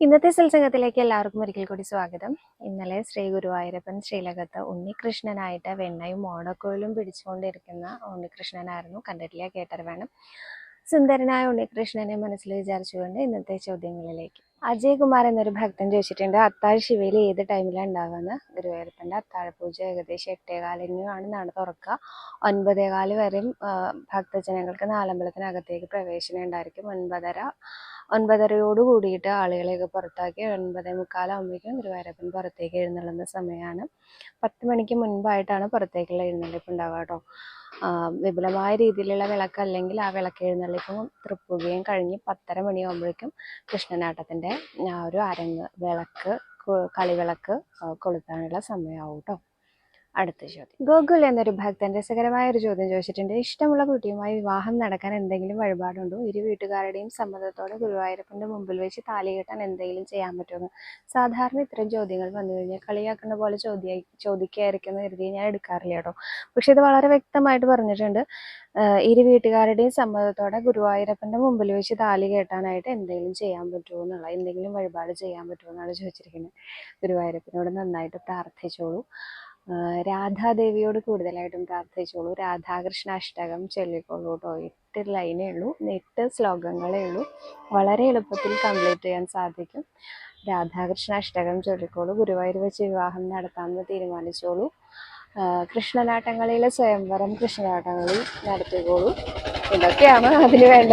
ഇന്നത്തെ സത്സംഗത്തിലേക്ക് എല്ലാവർക്കും ഒരിക്കൽ കൂടി സ്വാഗതം. ഇന്നലെ ശ്രീ ഗുരുവായൂരപ്പൻ ശ്രീലകത്ത് ഉണ്ണികൃഷ്ണനായിട്ട് വെണ്ണയും ഓടക്കോയിലും പിടിച്ചുകൊണ്ടിരിക്കുന്ന ഉണ്ണികൃഷ്ണനായിരുന്നു. കണ്ടിട്ടില്ല? വേണം സുന്ദരനായ ഉണ്ണികൃഷ്ണനെ മനസ്സിൽ വിചാരിച്ചുകൊണ്ട് ഇന്നത്തെ ചോദ്യങ്ങളിലേക്ക് അജയ് കുമാർ എന്നൊരു ഭക്തൻ ചോദിച്ചിട്ടുണ്ട് അത്താഴ ശിവയിൽ ഏത് ടൈമിലാണ് ഉണ്ടാകുന്നത് ഗുരുവായൂരപ്പന്റെ അത്താഴ പൂജ ഏകദേശം എട്ടേകാലിനാണ് നട തുറക്കുക. ഒൻപതേകാൽ വരെയും ഭക്തജനങ്ങൾക്ക് നാലമ്പലത്തിനകത്തേക്ക് പ്രവേശനം ഉണ്ടായിരിക്കും. ഒൻപതര ഒൻപതരയോട് കൂടിയിട്ട് ആളുകളെയൊക്കെ പുറത്താക്കി ഒൻപതേ മുക്കാലാകുമ്പോഴേക്കും ഗുരുവായൂരപ്പൻ പുറത്തേക്ക് എഴുന്നള്ളുന്ന സമയമാണ്. പത്ത് മണിക്ക് മുൻപായിട്ടാണ് പുറത്തേക്കുള്ള എഴുന്നള്ളിപ്പ് ഉണ്ടാവുക കേട്ടോ. വിപുലമായ രീതിയിലുള്ള വിളക്ക് അല്ലെങ്കിൽ ആ വിളക്ക് എഴുന്നള്ളിപ്പും തൃപ്പുകയും കഴിഞ്ഞ് പത്തര മണിയാകുമ്പോഴേക്കും കൃഷ്ണനാട്ടത്തിന്റെ ഒരു അരങ്ങ് വിളക്ക് കളിവിളക്ക് കൊളുത്താനുള്ള സമയമാവും കേട്ടോ അടുത്ത ചോദ്യം. ഗോകുൽ എന്നൊരു ഭക്തൻ രസകരമായ ഒരു ചോദ്യം ചോദിച്ചിട്ടുണ്ട്. ഇഷ്ടമുള്ള കുട്ടിയുമായി വിവാഹം നടക്കാൻ എന്തെങ്കിലും വഴിപാടുണ്ടോ? ഇരു വീട്ടുകാരുടെയും സമ്മതത്തോടെ ഗുരുവായൂരപ്പന്റെ മുമ്പിൽ വെച്ച് താലി കെട്ടാൻ എന്തെങ്കിലും ചെയ്യാൻ പറ്റുമോ? സാധാരണ ഇത്തരം ചോദ്യങ്ങൾ വന്നു കഴിഞ്ഞാൽ കളിയാക്കുന്ന പോലെ ചോദ്യ ചോദിക്കായിരിക്കുന്ന കരുതി ഞാൻ എടുക്കാറില്ല കേട്ടോ. പക്ഷെ ഇത് വളരെ വ്യക്തമായിട്ട് പറഞ്ഞിട്ടുണ്ട്. ഇരു വീട്ടുകാരുടെയും സമ്മതത്തോടെ ഗുരുവായൂരപ്പന്റെ മുമ്പിൽ വെച്ച് താലി കെട്ടാനായിട്ട് എന്തെങ്കിലും ചെയ്യാൻ പറ്റുമോ എന്നുള്ള എന്തെങ്കിലും വഴിപാട് ചെയ്യാൻ പറ്റുമോ എന്നാണ് ചോദിച്ചിരിക്കുന്നത്. ഗുരുവായൂരപ്പനോട് നന്നായിട്ട് പ്രാർത്ഥിച്ചോളൂ. രാധാദേവിയോട് കൂടുതലായിട്ടും പ്രാർത്ഥിച്ചോളൂ. രാധാകൃഷ്ണ അഷ്ടകം ചൊല്ലിക്കോളൂ കേട്ടോ എട്ട് ലൈനേ ഉള്ളൂ. എട്ട് ശ്ലോകങ്ങളേ ഉള്ളൂ. വളരെ എളുപ്പത്തിൽ കംപ്ലീറ്റ് ചെയ്യാൻ സാധിക്കും. രാധാകൃഷ്ണ അഷ്ടകം ചൊല്ലിക്കോളൂ ഗുരുവായൂർ വെച്ച് വിവാഹം നടത്താമെന്ന് തീരുമാനിച്ചോളൂ. കൃഷ്ണനാട്ടങ്ങളിലെ സ്വയംവരം കൃഷ്ണനാട്ടങ്ങളിൽ നടത്തിക്കോളൂ. ഇതൊക്കെയാണ് അതിന് വേണ്ട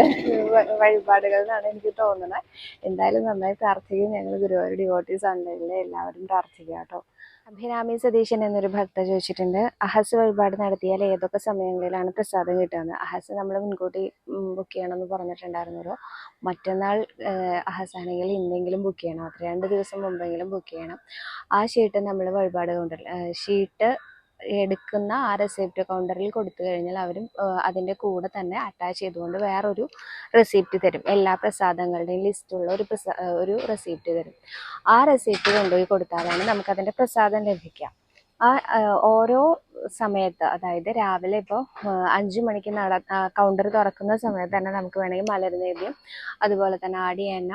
വഴിപാടുകൾ എന്നാണ് എനിക്ക് തോന്നുന്നത്. എന്തായാലും നന്നായി പ്രാർത്ഥിക്കും. ഞങ്ങൾ ഗുരുവായൂർ ഡിവോട്ടീസ് ഓൺലൈനിലെ എല്ലാവരും പ്രാർത്ഥിക്കാം കേട്ടോ അഭിരാമി സതീശൻ എന്നൊരു ഭക്ത ചോദിച്ചിട്ടുണ്ട് അഹസ് വഴിപാട് നടത്തിയാൽ ഏതൊക്കെ സമയങ്ങളിലാണ് പ്രസാദം കിട്ടുന്നത്? അഹസ് നമ്മൾ മുൻകൂട്ടി ബുക്ക് ചെയ്യണമെന്ന് പറഞ്ഞിട്ടുണ്ടായിരുന്നല്ലോ. മറ്റന്നാൾ അഹസാണെങ്കിൽ ഇന്നെങ്കിലും ബുക്ക് ചെയ്യണം. അത്ര രണ്ട് ദിവസം മുമ്പെങ്കിലും ബുക്ക് ചെയ്യണം. ആ ഷീട്ട് നമ്മൾ വഴിപാട് കൊണ്ടുള്ള ഷീട്ട് എടുക്കുന്ന ആ റെസിപ്റ്റ് കൗണ്ടറിൽ കൊടുത്തു കഴിഞ്ഞാൽ അവരും അതിന്റെ കൂടെ തന്നെ അറ്റാച്ച് ചെയ്തുകൊണ്ട് വേറൊരു റെസിപ്റ്റ് തരും. എല്ലാ പ്രസാദങ്ങളുടെയും ലിസ്റ്റുള്ള ഒരു പ്രസാ ഒരു റെസിപ്റ്റ് തരും. ആ റെസിപ്റ്റ് കൊണ്ടുപോയി കൊടുത്താലാണ് നമുക്കതിന്റെ പ്രസാദം ലഭിക്കുക. ആ ഓരോ സമയത്ത് അതായത് രാവിലെ ഇപ്പോൾ അഞ്ചു മണിക്ക് നട കൗണ്ടർ തുറക്കുന്ന സമയത്ത് തന്നെ നമുക്ക് വേണമെങ്കിൽ മലർനേദ്യം അതുപോലെ തന്നെ ആടി എണ്ണ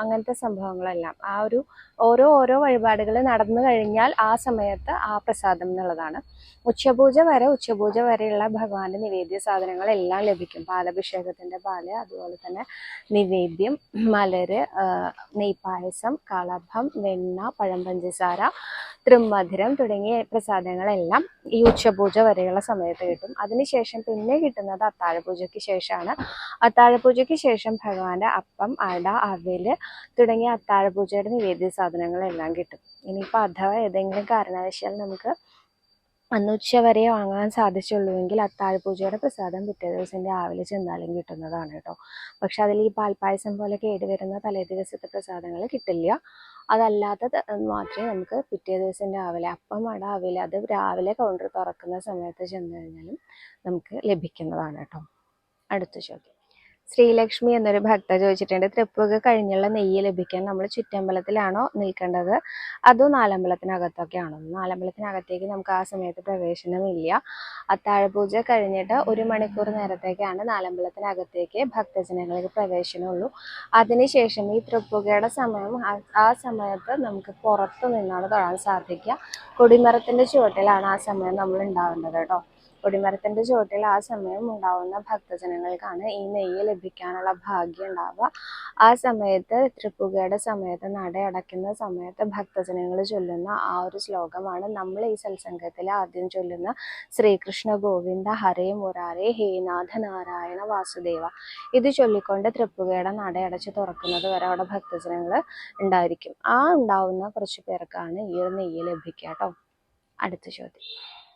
അങ്ങനത്തെ സംഭവങ്ങളെല്ലാം ആ ഒരു ഓരോ ഓരോ വഴിപാടുകൾ നടന്നു കഴിഞ്ഞാൽ ആ സമയത്ത് ആ പ്രസാദം എന്നുള്ളതാണ്. ഉച്ചപൂജ വരെ ഉച്ചപൂജ വരെയുള്ള ഭഗവാന്റെ നിവേദ്യ സാധനങ്ങളെല്ലാം ലഭിക്കും. പാലഭിഷേകത്തിന്റെ പാൽ അതുപോലെ തന്നെ നിവേദ്യം മലര് നെയ്പായസം കളഭം വെണ്ണ പഴം പഞ്ചസാര തൃമധുരം തുടങ്ങിയ പ്രസാദങ്ങളെല്ലാം ഈ ഉച്ചപൂജ വരെയുള്ള സമയത്ത് കിട്ടും. അതിനുശേഷം പിന്നെ കിട്ടുന്നത് അത്താഴപൂജയ്ക്ക് ശേഷമാണ്. അത്താഴപൂജയ്ക്ക് ശേഷം ഭഗവാന്റെ അപ്പം അട അവൽ തുടങ്ങിയ അത്താഴപൂജയുടെ നിവേദ്യ സാധനങ്ങളെല്ലാം കിട്ടും. ഇനിയിപ്പോൾ അഥവാ ഏതെങ്കിലും കാരണവശാൽ നമുക്ക് അന്ന് ഉച്ച വരെ വാങ്ങാൻ സാധിച്ചുള്ളൂവെങ്കിൽ അത്താഴപൂജയുടെ പ്രസാദം പിറ്റേ ദിവസം രാവിലെ ചെന്നാലും കിട്ടുന്നതാണ് കേട്ടോ. പക്ഷെ അതിൽ ഈ പാൽപ്പായസം പോലെ കേടുവരുന്ന തലേ ദിവസത്തെ പ്രസാദങ്ങൾ കിട്ടില്ല. അതല്ലാത്ത മാത്രമേ നമുക്ക് പിറ്റേ ദിവസം രാവിലെ അപ്പം അട അവിൽ അത് രാവിലെ കൗണ്ടർ തുറക്കുന്ന സമയത്ത് ചെന്ന് കഴിഞ്ഞാലും നമുക്ക് ലഭിക്കുന്നതാണ് കേട്ടോ. അടുത്ത ചോദ്യം ശ്രീലക്ഷ്മി എന്നൊരു ഭക്ത ചോദിച്ചിട്ടുണ്ട് തൃപ്പുക കഴിഞ്ഞുള്ള നെയ്യ് ലഭിക്കാൻ നമ്മൾ ചുറ്റമ്പലത്തിലാണോ നിൽക്കേണ്ടത്? അതോ നാലമ്പലത്തിനകത്തൊക്കെ ആണോ നാലമ്പലത്തിനകത്തേക്ക് നമുക്ക് ആ സമയത്ത് പ്രവേശനമില്ല. അത്താഴപൂജ കഴിഞ്ഞിട്ട് ഒരു മണിക്കൂർ നേരത്തേക്കാണ് നാലമ്പലത്തിനകത്തേക്ക് ഭക്തജനങ്ങൾക്ക് പ്രവേശനമുള്ളൂ. അതിനുശേഷം ഈ തൃപ്പുകയുടെ സമയം ആ- സമയത്ത് നമുക്ക് പുറത്തു നിന്നാണ് തൊഴാൻ സാധിക്കുക. കൊടിമരത്തിന്റെ ചുവട്ടിലാണ് ആ സമയം നമ്മൾ ഉണ്ടാവേണ്ടത് കേട്ടോ. കൊടിമരത്തിന്റെ ചുവട്ടിൽ ആ സമയം ഉണ്ടാവുന്ന ഭക്തജനങ്ങൾക്കാണ് ഈ നെയ്യ് ലഭിക്കാനുള്ള ഭാഗ്യം ഉണ്ടാവുക. ആ സമയത്ത് തൃപ്പുകയുടെ സമയത്ത് നട അടയ്ക്കുന്ന സമയത്ത് ഭക്തജനങ്ങൾ ചൊല്ലുന്ന ആ ഒരു ശ്ലോകമാണ്. നമ്മൾ ഈ സത്സംഗത്തിൽ ആദ്യം ചൊല്ലുന്ന ശ്രീകൃഷ്ണ ഗോവിന്ദ ഹരേ മുരാരേ ഹേനാഥ നാരായണ വാസുദേവ. ഇത് ചൊല്ലിക്കൊണ്ട് തൃപ്പുകയുടെ നട അടച്ച് തുറക്കുന്നത് വരെ അവിടെ ഭക്തജനങ്ങൾ ഉണ്ടായിരിക്കും. ആ ഉണ്ടാവുന്ന കുറച്ച് പേർക്കാണ് ഈ ഒരു നെയ്യ് ലഭിക്കുക കേട്ടോ. അടുത്ത ചോദ്യം.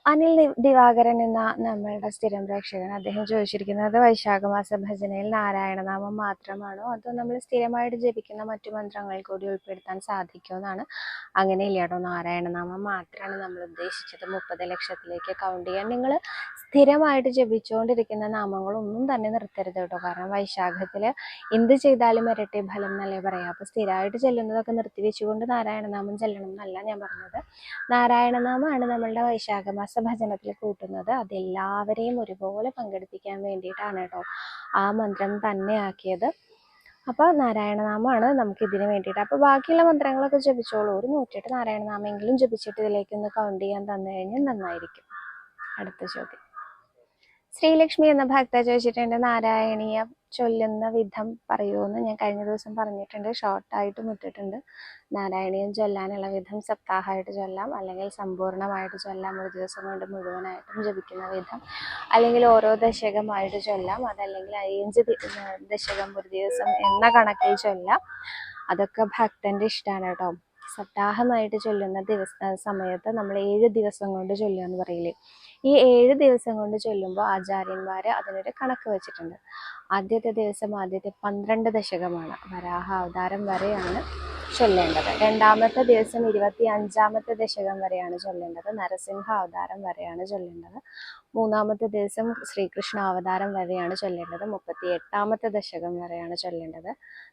അനിൽ ദിവാകരൻ എന്ന നമ്മളുടെ സ്ഥിരം പ്രേക്ഷകൻ. അദ്ദേഹം ചോദിച്ചിരിക്കുന്നത് വൈശാഖ മാസ ഭജനയിൽ നാരായണനാമം മാത്രമാണോ? അതോ നമ്മൾ സ്ഥിരമായിട്ട് ജപിക്കുന്ന മറ്റു മന്ത്രങ്ങൾ കൂടി ഉൾപ്പെടുത്താൻ സാധിക്കുമെന്നാണ് അങ്ങനെ കേട്ടോ. നാരായണനാമം മാത്രമാണ് നമ്മൾ ഉദ്ദേശിച്ചത്. മുപ്പത് ലക്ഷത്തിലേക്ക് കൗണ്ട് ചെയ്യാൻ. നിങ്ങൾ സ്ഥിരമായിട്ട് ജപിച്ചുകൊണ്ടിരിക്കുന്ന നാമങ്ങളൊന്നും തന്നെ നിർത്തരുത് കേട്ടോ. കാരണം വൈശാഖത്തിൽ എന്ത് ചെയ്താലും ഇരട്ടി ഫലം എന്നല്ലേ പറയാം. അപ്പോൾ സ്ഥിരമായിട്ട് ചെല്ലുന്നതൊക്കെ നിർത്തിവെച്ചുകൊണ്ട് നാരായണനാമം ചെല്ലണം എന്നല്ല ഞാൻ പറഞ്ഞത്. നാരായണനാമമാണ് നമ്മളുടെ വൈശാഖ ഭജനത്തിൽ കൂട്ടുന്നത് അതെല്ലാവരെയും ഒരുപോലെ പങ്കെടുപ്പിക്കാൻ വേണ്ടിയിട്ടാണ് കേട്ടോ ആ മന്ത്രം തന്നെ ആക്കിയത്. അപ്പോൾ നാരായണനാമമാണ് നമുക്ക് ഇതിന് വേണ്ടിയിട്ട് അപ്പോൾ ബാക്കിയുള്ള മന്ത്രങ്ങളൊക്കെ ജപിച്ചോളൂ. ഒരു നൂറ്റിയെട്ട് നാരായണനാമെങ്കിലും ജപിച്ചിട്ട് ഇതിലേക്ക് ഒന്ന് കൗണ്ട് ചെയ്യാൻ തന്നു കഴിഞ്ഞാൽ നന്നായിരിക്കും. അടുത്ത ചോദ്യം. ശ്രീലക്ഷ്മി എന്ന ഭക്ത ചോദിച്ചിട്ടുണ്ട് നാരായണീയ ചൊല്ലുന്ന വിധം പറയുമെന്ന് ഞാൻ കഴിഞ്ഞ ദിവസം പറഞ്ഞിട്ടുണ്ട്. ഷോർട്ടായിട്ടും ഇട്ടിട്ടുണ്ട്. നാരായണീയം ചൊല്ലാനുള്ള വിധം സപ്താഹമായിട്ട് ചൊല്ലാം അല്ലെങ്കിൽ സമ്പൂർണമായിട്ട് ചൊല്ലാം ഒരു ദിവസം കൊണ്ട് മുഴുവനായിട്ടും ജപിക്കുന്ന വിധം അല്ലെങ്കിൽ ഓരോ ദശകമായിട്ട് ചൊല്ലാം അതല്ലെങ്കിൽ അയ്യഞ്ച് ദശകം ഒരു ദിവസം എന്ന കണക്കിൽ ചൊല്ലാം. അതൊക്കെ ഭക്തന്റെ ഇഷ്ടമാണ് കേട്ടോ. സപ്താഹമായിട്ട് ചൊല്ലുന്ന ദിവസ സമയത്ത് നമ്മൾ ഏഴ് ദിവസം കൊണ്ട് ചൊല്ലുക എന്ന് പറയില്ലേ? ഈ ഏഴ് ദിവസം കൊണ്ട് ചൊല്ലുമ്പോൾ ആചാര്യന്മാർ അതിനൊരു കണക്ക് വെച്ചിട്ടുണ്ട്. ആദ്യത്തെ ദിവസം ആദ്യത്തെ പന്ത്രണ്ട് ദശകമാണ്. വരാഹ അവതാരം വരെയാണ് ചൊല്ലേണ്ടത്. രണ്ടാമത്തെ ദിവസം ഇരുപത്തി അഞ്ചാമത്തെ ദശകം വരെയാണ് ചൊല്ലേണ്ടത്. നരസിംഹ അവതാരം വരെയാണ് ചൊല്ലേണ്ടത്. മൂന്നാമത്തെ ദിവസം ശ്രീകൃഷ്ണ അവതാരം വരെയാണ് ചൊല്ലേണ്ടത്. മുപ്പത്തി എട്ടാമത്തെ ദശകം വരെയാണ് ചൊല്ലേണ്ടത്.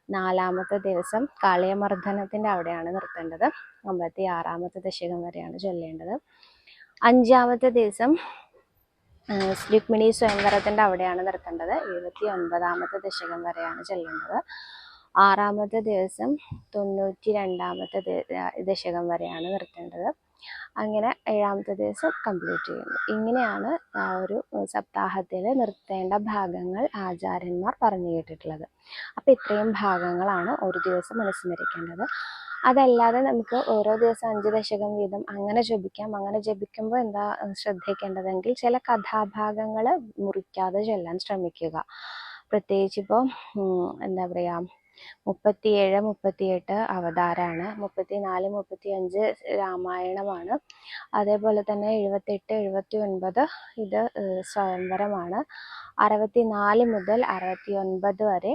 നാലാമത്തെ ദിവസം കാളിയമർദ്ദനത്തിന്റെ അവിടെയാണ് നിർത്തേണ്ടത്. അമ്പത്തി ആറാമത്തെ ദശകം വരെയാണ് ചൊല്ലേണ്ടത്. അഞ്ചാമത്തെ ദിവസം രുക്മിണി സ്വയംവരത്തിന്റെ അവിടെയാണ് നിർത്തേണ്ടത്. എഴുപത്തി ഒൻപതാമത്തെ ദശകം വരെയാണ് ചെല്ലേണ്ടത്. ആറാമത്തെ ദിവസം തൊണ്ണൂറ്റി രണ്ടാമത്തെ ദശകം വരെയാണ് നിർത്തേണ്ടത്. അങ്ങനെ ഏഴാമത്തെ ദിവസം കംപ്ലീറ്റ് ചെയ്യുന്നു. ഇങ്ങനെയാണ് ആ ഒരു സപ്താഹത്തിൽ നിർത്തേണ്ട ഭാഗങ്ങൾ ആചാര്യന്മാർ പറഞ്ഞു കേട്ടിട്ടുള്ളത്. അപ്പം ഇത്രയും ഭാഗങ്ങളാണ് ഒരു ദിവസം അനുസ്മരിക്കേണ്ടത് അതല്ലാതെ നമുക്ക് ഓരോ ദിവസം അഞ്ച് ദശകം വീതം അങ്ങനെ ജപിക്കാം. അങ്ങനെ ജപിക്കുമ്പോൾ എന്താ ശ്രദ്ധിക്കേണ്ടതെങ്കിൽ ചില കഥാഭാഗങ്ങൾ മുറിക്കാതെ ചെല്ലാൻ ശ്രമിക്കുക. പ്രത്യേകിച്ച് ഇപ്പോൾ എന്താ പറയുക മുപ്പത്തിയേഴ് മുപ്പത്തിയെട്ട് അവതാരാണ്. മുപ്പത്തിനാല് മുപ്പത്തി അഞ്ച് രാമായണമാണ്. അതേപോലെ തന്നെ എഴുപത്തെട്ട് എഴുപത്തി ഒൻപത് ഇത് സ്വയംവരമാണ്. അറുപത്തി നാല് മുതൽ അറുപത്തി ഒൻപത് വരെ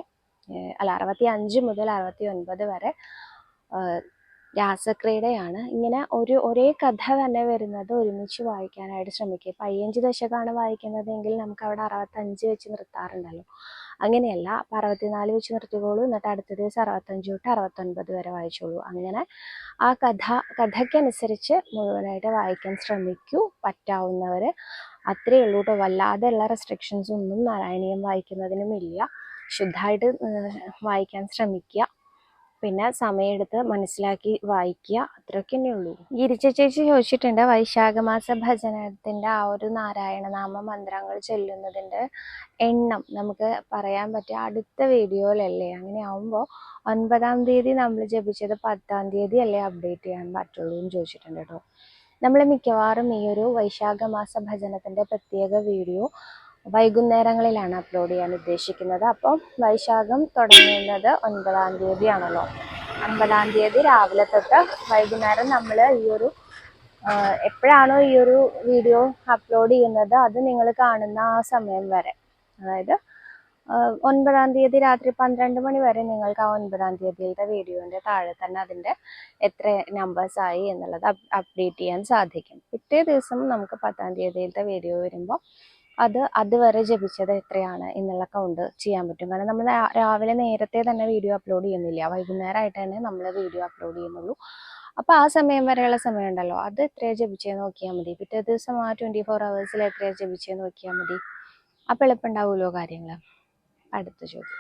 അല്ല അറുപത്തി അഞ്ച് മുതൽ അറുപത്തി ഒൻപത് വരെ രാസക്രീഡയാണ്. ഇങ്ങനെ ഒരു ഒരേ കഥ തന്നെ വരുന്നത് ഒരുമിച്ച് വായിക്കാനായിട്ട് ശ്രമിക്കുക. ഇപ്പം അയ്യഞ്ച് ദശകമാണ് വായിക്കുന്നതെങ്കിൽ നമുക്ക് അവിടെ അറുപത്തഞ്ച് വെച്ച് നിർത്താറുണ്ടല്ലോ. അങ്ങനെയല്ല അപ്പം അറുപത്തിനാല് വെച്ച് നിർത്തിക്കോളൂ എന്നിട്ട് അടുത്ത ദിവസം അറുപത്തഞ്ച് തൊട്ട് അറുപത്തൊൻപത് വരെ വായിച്ചോളൂ. അങ്ങനെ ആ കഥ കഥയ്ക്കനുസരിച്ച് മുഴുവനായിട്ട് വായിക്കാൻ ശ്രമിക്കൂ പറ്റാവുന്നവർ അത്രയേ ഉള്ളൂ കേട്ടോ. വല്ലാതെയുള്ള റെസ്ട്രിക്ഷൻസ് ഒന്നും നാരായണീയം വായിക്കുന്നതിനും ഇല്ല ശുദ്ധമായിട്ട് വായിക്കാൻ ശ്രമിക്കുക. പിന്നെ സമയമെടുത്ത് മനസ്സിലാക്കി വായിക്കുക. അത്രയൊക്കെ തന്നെ ഉള്ളൂ ഗിരിജ ചേച്ചി ചോദിച്ചിട്ടുണ്ട് വൈശാഖമാസ ഭജനത്തിന്റെ ആ ഒരു നാരായണനാമ മന്ത്രങ്ങൾ ചൊല്ലുന്നതിന്റെ എണ്ണം നമുക്ക് പറയാൻ പറ്റിയ അടുത്ത വീഡിയോയിലല്ലേ? അങ്ങനെ ആവുമ്പോൾ ഒൻപതാം തീയതി നമ്മൾ ജപിച്ചത് പത്താം തീയതി അല്ലേ അപ്ഡേറ്റ് ചെയ്യാൻ പറ്റുള്ളൂ എന്ന് ചോദിച്ചിട്ടുണ്ട് കേട്ടോ. നമ്മൾ മിക്കവാറും ഈ ഒരു വൈശാഖമാസ ഭജനത്തിന്റെ പ്രത്യേക വീഡിയോ വൈകുന്നേരങ്ങളിലാണ് അപ്ലോഡ് ചെയ്യാൻ ഉദ്ദേശിക്കുന്നത്. അപ്പം വൈശാഖം തുടങ്ങുന്നത് ഒൻപതാം തീയതി ആണല്ലോ ഒൻപതാം തീയതി രാവിലെ തൊട്ട് വൈകുന്നേരം നമ്മൾ ഈ ഒരു എപ്പോഴാണോ ഈ ഒരു വീഡിയോ അപ്ലോഡ് ചെയ്യുന്നത് അത് നിങ്ങൾ കാണുന്ന ആ സമയം വരെ. അതായത് ഒൻപതാം തീയതി രാത്രി പന്ത്രണ്ട് മണി വരെ നിങ്ങൾക്ക് ആ ഒൻപതാം തീയതിയിലത്തെ വീഡിയോന്റെ താഴെ തന്നെ അതിന്റെ എത്ര നമ്പേഴ്സ് ആയി എന്നുള്ളത് അപ്ഡേറ്റ് ചെയ്യാൻ സാധിക്കും. പിറ്റേ ദിവസം നമുക്ക് പത്താം തീയതിയിലത്തെ വീഡിയോ വരുമ്പോൾ അത് അതുവരെ ജപിച്ചത് എത്രയാണ് എന്നുള്ള കൗണ്ട് ചെയ്യാൻ പറ്റും. കാരണം നമ്മൾ രാവിലെ നേരത്തെ തന്നെ വീഡിയോ അപ്ലോഡ് ചെയ്യുന്നില്ല. വൈകുന്നേരമായിട്ട് തന്നെ നമ്മൾ വീഡിയോ അപ്ലോഡ് ചെയ്യുന്നുള്ളൂ. അപ്പോൾ ആ സമയം വരെയുള്ള സമയം ഉണ്ടല്ലോ. അത് എത്രയാണ് ജപിച്ചതെന്ന് നോക്കിയാൽ മതി. പിറ്റേ ദിവസം ആ ട്വന്റി ഫോർ അവേഴ്സിൽ എത്രയാണ് ജപിച്ചതെന്ന് നോക്കിയാൽ മതി. അപ്പോൾ എളുപ്പമുണ്ടാവുമല്ലോ കാര്യങ്ങൾ അടുത്ത ചോദ്യം.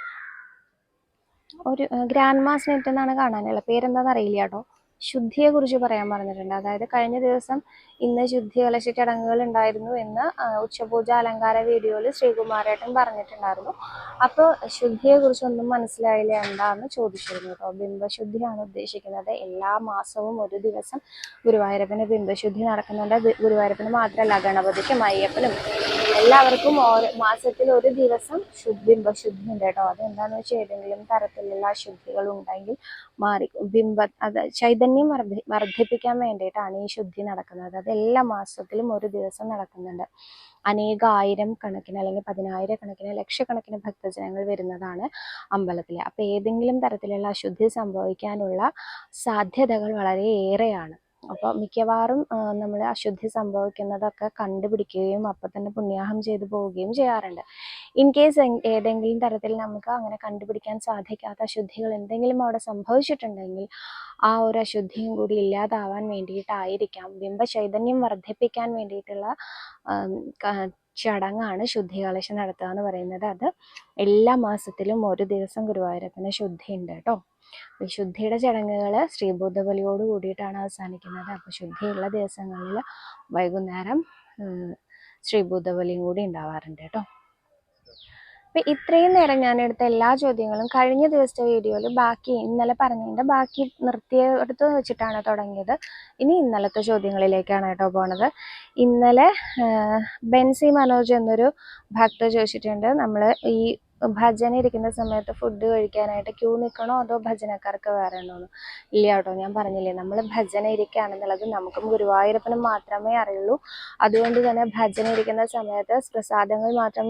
ഒരു ഗ്രാൻഡ് മാസ് നെറ്റ് എന്നാണ് കാണാനുള്ള പേരെന്താണെന്ന് അറിയില്ല കേട്ടോ. ശുദ്ധിയെ കുറിച്ച് പറയാൻ പറഞ്ഞിട്ടുണ്ട്. അതായത് കഴിഞ്ഞ ദിവസം ഇന്ന് ശുദ്ധി കലശ ചടങ്ങുകൾ ഉണ്ടായിരുന്നു എന്ന് ഉച്ചപൂജ അലങ്കാര വീഡിയോയിൽ ശ്രീകുമാരേട്ടൻ പറഞ്ഞിട്ടുണ്ടായിരുന്നു. അപ്പോൾ ശുദ്ധിയെ കുറിച്ച് ഒന്നും മനസ്സിലായില്ല എന്താന്ന് ചോദിച്ചിരുന്നു കേട്ടോ. ബിംബശുദ്ധിയാണ് ഉദ്ദേശിക്കുന്നത്. എല്ലാ മാസവും ഒരു ദിവസം ഗുരുവായൂരപ്പന് ബിംബശുദ്ധി നടക്കുന്നുണ്ട്. ഗുരുവായൂരപ്പന് മാത്രമല്ല ഗണപതിക്കും അയ്യപ്പനും എല്ലാവർക്കും ഓരോ മാസത്തിൽ ഒരു ദിവസം ശുദ്ധ ബിംബശുദ്ധി ഉണ്ട് കേട്ടോ. അതെന്താന്ന് വെച്ചാൽ ഏതെങ്കിലും തരത്തിലുള്ള അശുദ്ധികൾ ഉണ്ടെങ്കിൽ മാറി ബിംബ അത് ചൈതന്യം വർദ്ധി വർദ്ധിപ്പിക്കാൻ വേണ്ടിയിട്ടാണ് ഈ ശുദ്ധി നടക്കുന്നത്. അത് എല്ലാ മാസത്തിലും ഒരു ദിവസം നടക്കുന്നുണ്ട്. അനേകായിരം കണക്കിന് അല്ലെങ്കിൽ പതിനായിരക്കണക്കിന് ലക്ഷക്കണക്കിന് ഭക്തജനങ്ങൾ വരുന്നതാണ് അമ്പലത്തിൽ അപ്പോൾ ഏതെങ്കിലും തരത്തിലുള്ള അശുദ്ധി സംഭവിക്കാനുള്ള സാധ്യതകൾ വളരെ ഏറെയാണ് അപ്പോൾ മിക്കവാറും നമ്മൾ അശുദ്ധി സംഭവിക്കുന്നതൊക്കെ കണ്ടുപിടിക്കുകയും അപ്പം തന്നെ പുണ്യാഹം ചെയ്തു പോവുകയും ചെയ്യാറുണ്ട്. ഇൻ കേസ് ഏതെങ്കിലും തരത്തിൽ നമുക്ക് അങ്ങനെ കണ്ടുപിടിക്കാൻ സാധിക്കാത്ത അശുദ്ധികൾ എന്തെങ്കിലും അവിടെ സംഭവിച്ചിട്ടുണ്ടെങ്കിൽ ആ ഒരു അശുദ്ധിയും കൂടി ഇല്ലാതാവാൻ വേണ്ടിയിട്ടായിരിക്കാം. ബിംബ ചൈതന്യം വർദ്ധിപ്പിക്കാൻ വേണ്ടിയിട്ടുള്ള ചടങ്ങാണ് ശുദ്ധി കലശം നടത്തുക എന്ന് പറയുന്നത്. അത് എല്ലാ മാസത്തിലും ഒരു ദിവസം ഗുരുവായൂരപ്പന് ശുദ്ധി ഉണ്ട് കേട്ടോ. ഈ ശുദ്ധിയുടെ ചടങ്ങുകൾ ശ്രീബുദ്ധബലിയോട് കൂടിയിട്ടാണ് അവസാനിക്കുന്നത്. അപ്പോൾ ശുദ്ധിയുള്ള ദിവസങ്ങളിൽ വൈകുന്നേരം ശ്രീബുദ്ധബലിയും കൂടി ഉണ്ടാവാറുണ്ട് കേട്ടോ. അപ്പം ഇത്രയും നേരം ഞാൻ എടുത്ത എല്ലാ ചോദ്യങ്ങളും കഴിഞ്ഞ ദിവസത്തെ വീഡിയോയിൽ ബാക്കി ഇന്നലെ പറഞ്ഞതിന്റെ ബാക്കി നിർത്തിയെടുത്ത് വെച്ചിട്ടാണ് തുടങ്ങിയത്. ഇനി ഇന്നലത്തെ ചോദ്യങ്ങളിലേക്കാണ് കേട്ടോ പോണത്. ഇന്നലെ ബെൻസി മനോജ് എന്നൊരു ഭക്ത ചോദിച്ചിട്ടുണ്ട്. നമ്മൾ ഈ ഭജന ഇരിക്കുന്ന സമയത്ത് ഫുഡ് കഴിക്കാനായിട്ട് ക്യൂ നിൽക്കണോ അതോ ഭജനക്കാർക്ക് വേറെ ഉണ്ടോന്ന് ഇല്ല കേട്ടോ ഞാൻ പറഞ്ഞില്ലേ നമ്മൾ ഭജന ഇരിക്കുകയാണെന്നുള്ളത് നമുക്കും ഗുരുവായൂരപ്പനും മാത്രമേ അറിയുള്ളൂ. അതുകൊണ്ട് തന്നെ ഭജന ഇരിക്കുന്ന സമയത്ത് പ്രസാദങ്ങൾ മാത്രം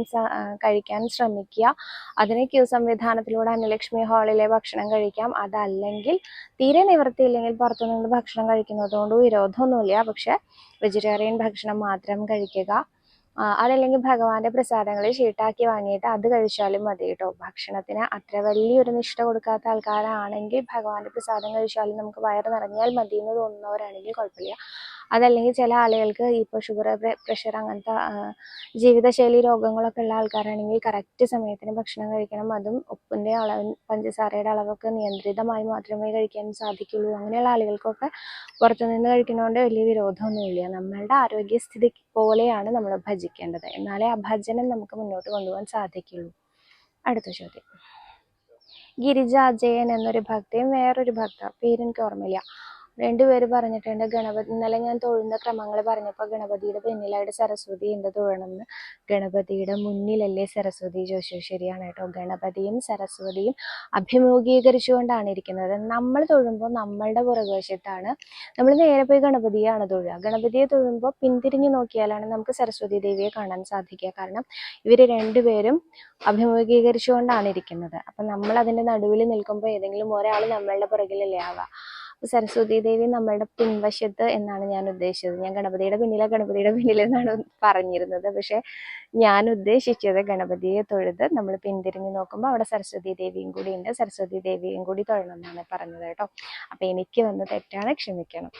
കഴിക്കാൻ ശ്രമിക്കുക. അതിന് ക്യൂ സംവിധാനത്തിലൂടെ അന്നലക്ഷ്മി ഹാളിലെ ഭക്ഷണം കഴിക്കാം. അതല്ലെങ്കിൽ തീരെ നിവൃത്തിയില്ലെങ്കിൽ പുറത്തുനിന്ന് ഭക്ഷണം കഴിക്കുന്നതുകൊണ്ട് വിരോധമൊന്നുമില്ല. പക്ഷെ വെജിറ്റേറിയൻ ഭക്ഷണം മാത്രം കഴിക്കുക. അതല്ലെങ്കിൽ ഭഗവാന്റെ പ്രസാദങ്ങൾ ഷീട്ടാക്കി വാങ്ങിയിട്ട് അത് കഴിച്ചാലും മതി കേട്ടോ ഭക്ഷണത്തിന് അത്ര വലിയൊരു നിഷ്ഠ കൊടുക്കാത്ത ആൾക്കാരാണെങ്കിൽ ഭഗവാന്റെ പ്രസാദം കഴിച്ചാലും നമുക്ക് വയറ് നിറഞ്ഞാൽ മതി എന്ന് തോന്നുന്നവരാണെങ്കിൽ കുഴപ്പമില്ല. അതല്ലെങ്കിൽ ചില ആളുകൾക്ക് ഇപ്പോൾ ഷുഗർ പ്രഷർ അങ്ങനത്തെ ജീവിതശൈലി രോഗങ്ങളൊക്കെ ഉള്ള ആൾക്കാരാണെങ്കിൽ കറക്റ്റ് സമയത്തിന് ഭക്ഷണം കഴിക്കണം. അതും ഉപ്പിന്റെ അളവ് പഞ്ചസാരയുടെ അളവൊക്കെ നിയന്ത്രിതമായി മാത്രമേ കഴിക്കാൻ സാധിക്കുള്ളൂ. അങ്ങനെയുള്ള ആളുകൾക്കൊക്കെ പുറത്തുനിന്ന് കഴിക്കുന്നതുകൊണ്ട് വലിയ വിരോധമൊന്നുമില്ല. നമ്മളുടെ ആരോഗ്യസ്ഥിതി പോലെയാണ് നമ്മൾ ഭജിക്കേണ്ടത്. എന്നാലേ ആ ഭജനം നമുക്ക് മുന്നോട്ട് കൊണ്ടുപോകാൻ സാധിക്കുള്ളൂ. അടുത്ത ചോദ്യം. ഗിരിജ അജയൻ എന്നൊരു ഭക്തയും വേറൊരു ഭക്ത പേരെനിക്ക് ഓർമ്മയില്ല. രണ്ടുപേര് പറഞ്ഞിട്ടുണ്ട് ഗണപതി ഇന്നലെ ഞാൻ തൊഴുന്ന ക്രമങ്ങൾ പറഞ്ഞപ്പോൾ ഗണപതിയുടെ പിന്നിലായിട്ട് സരസ്വതി എന്ത് തൊഴണമെന്ന്. ഗണപതിയുടെ മുന്നിലല്ലേ സരസ്വതി ചോദിച്ചു ശരിയാണ് കേട്ടോ. ഗണപതിയും സരസ്വതിയും അഭിമുഖീകരിച്ചുകൊണ്ടാണ് ഇരിക്കുന്നത്. നമ്മൾ തൊഴുമ്പോൾ നമ്മളുടെ പുറകുവശത്താണ്. നമ്മൾ നേരെ പോയി ഗണപതിയാണ് തൊഴുക. ഗണപതിയെ തൊഴുമ്പോൾ പിന്തിരിഞ്ഞു നോക്കിയാലാണ് നമുക്ക് സരസ്വതി ദേവിയെ കാണാൻ സാധിക്കുക. കാരണം ഇവർ രണ്ടുപേരും അഭിമുഖീകരിച്ചുകൊണ്ടാണ് ഇരിക്കുന്നത്. അപ്പം നമ്മൾ അതിന്റെ നടുവിൽ നിൽക്കുമ്പോൾ ഏതെങ്കിലും ഒരാൾ നമ്മളുടെ പുറകിലല്ലേ ആവുക. സരസ്വതി ദേവി നമ്മളുടെ പിൻവശത്ത് എന്നാണ് ഞാൻ ഉദ്ദേശിച്ചത്. ഞാൻ ഗണപതിയുടെ പിന്നിലെ ഗണപതിയുടെ പിന്നിൽ എന്നാണ് പറഞ്ഞിരുന്നത്. പക്ഷെ ഞാൻ ഉദ്ദേശിച്ചത് ഗണപതിയെ തൊഴുത് നമ്മൾ പിന്തിരിഞ്ഞ് നോക്കുമ്പോൾ അവിടെ സരസ്വതി ദേവിയും കൂടി ഉണ്ട്. സരസ്വതി ദേവിയും കൂടി തൊഴണം എന്നാണ് പറഞ്ഞത് കേട്ടോ. അപ്പം എനിക്ക് വന്ന തെറ്റാണ് ക്ഷമിക്കണം.